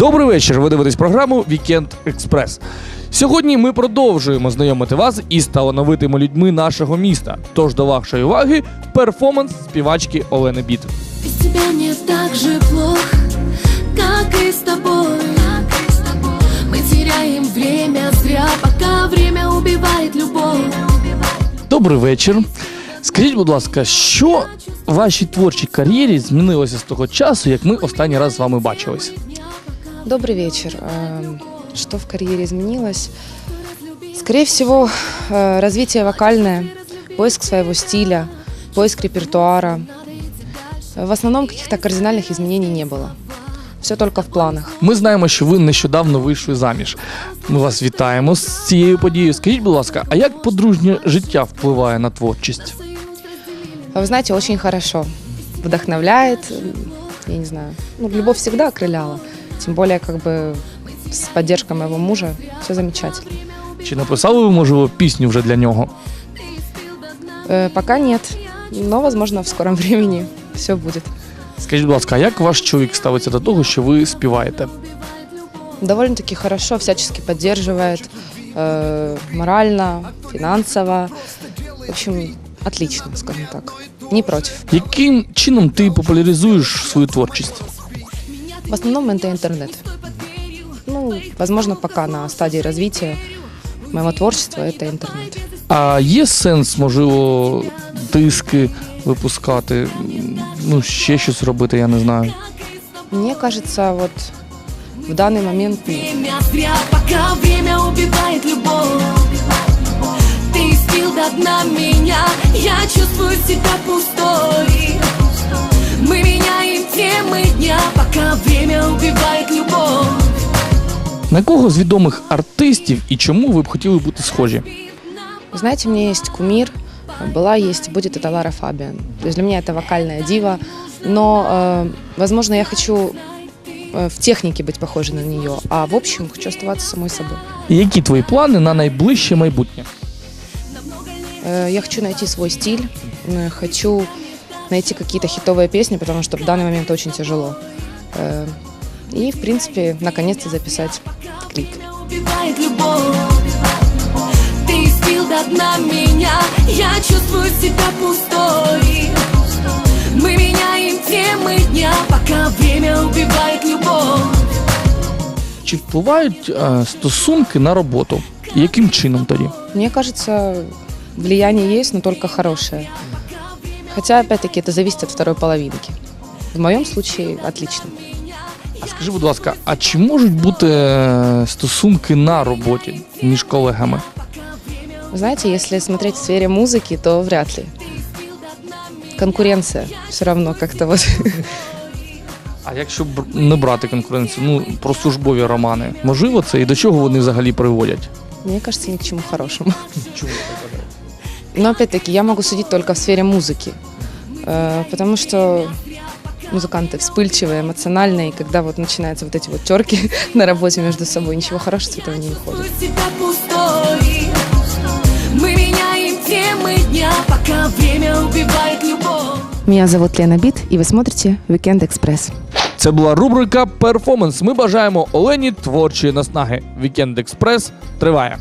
Добрий вечір. Ви дивитесь програму Вікенд Експрес. Сьогодні ми продовжуємо знайомити вас із талановитими людьми нашого міста. Тож до вашої уваги перформанс співачки Олени Біт. Без тебя мне так же плохо, как и с тобой. Мы теряем время зря, пока время убивает любовь. Добрий вечір. Скажіть, будь ласка, що в вашій творчій кар'єрі змінилося з того часу, як ми останній раз з вами бачились? Добрый вечер. Эм, Что в карьере изменилось? Скорее всего, э, развитие вокальное, поиск своего стиля, поиск репертуара. Э, В основном каких-то кардинальных изменений не было. Все только в планах. Ми знаємо, що ви нещодавно вийшли заміж. Ми вас вітаємо з цією подією. Скажіть, будь ласка, а як подружнє життя впливає на творчість? А Вы знаете, очень хорошо. Вдохновляет, м, я не знаю. Ну, любовь всегда окрыляла. Тем более, как бы с поддержкой моего мужа все замечательно. Чи написали ви, можливо, пісню вже для нього? Э, Пока нет, но, возможно, в скором времени все будет. Скажіть, будь ласка, а як ваш чоловік ставиться до того, що ви співаєте? довольно-таки хорошо, всячески поддерживает э, морально, финансово. В общем, отлично, скажем так. Не против. Яким чином ти популяризуєш свою творчість? В основном это интернет. Ну, возможно, пока на стадии развития моего творчества это интернет. А є сенс, можливо, диски випускати, ну, ще щось робити, я не знаю. Мне кажется, вот в данный момент нет. Время зря, пока время убивает любовь. Ты спил до дна меня, я чувствую себя пустой. время убивает любовь. На кого з відомих артистів і чому ви б хотіли бути схожі? Вы Знаете, у меня есть кумир, была, есть, будет это Лара Фабиан. То есть для меня это вокальная дива, но, э, возможно, я хочу э, в технике быть похожей на нее, а в общем хочу оставаться самой собой. І які твої плани на найближче майбутнє? Э, я хочу найти свой стиль, э, хочу найти какие-то хитовые песни, потому что в данный момент очень тяжело. Э, и, в принципе, наконец-то записать клип. убивает любовь. Ты спил до дна меня, я чувствую себя пустой. Мы меняем темы дня, пока время убивает любовь. Чи впливають е, стосунки на роботу? І яким чином тоді? Мне кажется, влияние есть, но только хорошее. Хотя, опять-таки, это зависит от второй половинки. В моем случае отлично. А скажи, будь ласка, а чи можуть бути е, стосунки на роботі між колегами? Вы знаете, если смотреть в сфере музыки, то вряд ли. Конкуренция все равно как-то вот. А якщо бр- не брати конкуренцію, ну про службові романи, можливо це і до чого вони взагалі приводять? Мне кажется, ни к чему хорошему. Чому Но опять-таки, я могу судить только в сфере музыки. Э, Потому что музыканты вспыльчивые, эмоциональные, и когда вот начинаются вот эти вот терки на работе между собой, ничего хорошего с этого не выходит. Чувствую себя пустой. Мы меняем темы дня, пока время убивает любовь. Меня зовут Лена Бит, и вы смотрите Weekend Express. Це була рубрика Перформанс. Ми бажаємо Олені творчої наснаги. Вікенд Експрес триває.